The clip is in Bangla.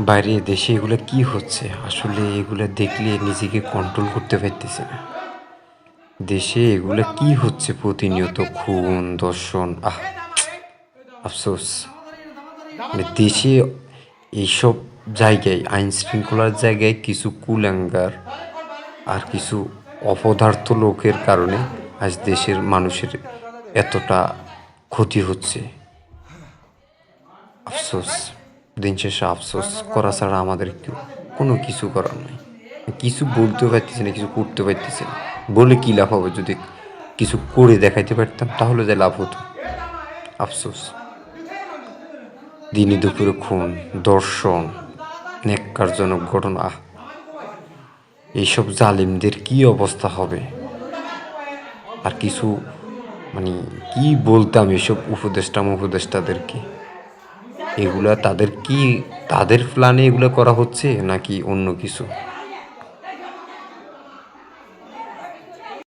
বাইরে দেশে এগুলো কি হচ্ছে? আসলে এগুলো দেখলে নিজেকে কন্ট্রোল করতে পারতেছে না। দেশে এগুলো কি হচ্ছে প্রতিনিয়ত? খুন, দর্শন, আহ, আফসোস। মানে দেশে এইসব জায়গায়, আইন শৃঙ্খলার জায়গায় কিছু কুলাঙ্গার আর কিছু অপদার্থ লোকের কারণে আজ দেশের মানুষের এতটা ক্ষতি হচ্ছে। আফসোস, দিন শেষে আফসোস করা ছাড়া আমাদের কোনো কিছু করার নাই। কিছু বলতে পারতেছি না, কিছু করতে পারতেছি না। বলে কী লাভ হবে যদি কিছু করে দেখাইতে পারতাম, তাহলে যে লাভ হতো। আফসোস। দিনে দুপুরে খুন, দর্শন নেককারজনক ঘটনা। এইসব জালিমদের কি অবস্থা হবে? আর কিছু মানে কি বলতাম এসব উপদেষ্টা উপদেষ্টাদেরকে? এগুলা তাদের কি, তাদের প্ল্যানে এগুলো করা হচ্ছে নাকি অন্য কিছু?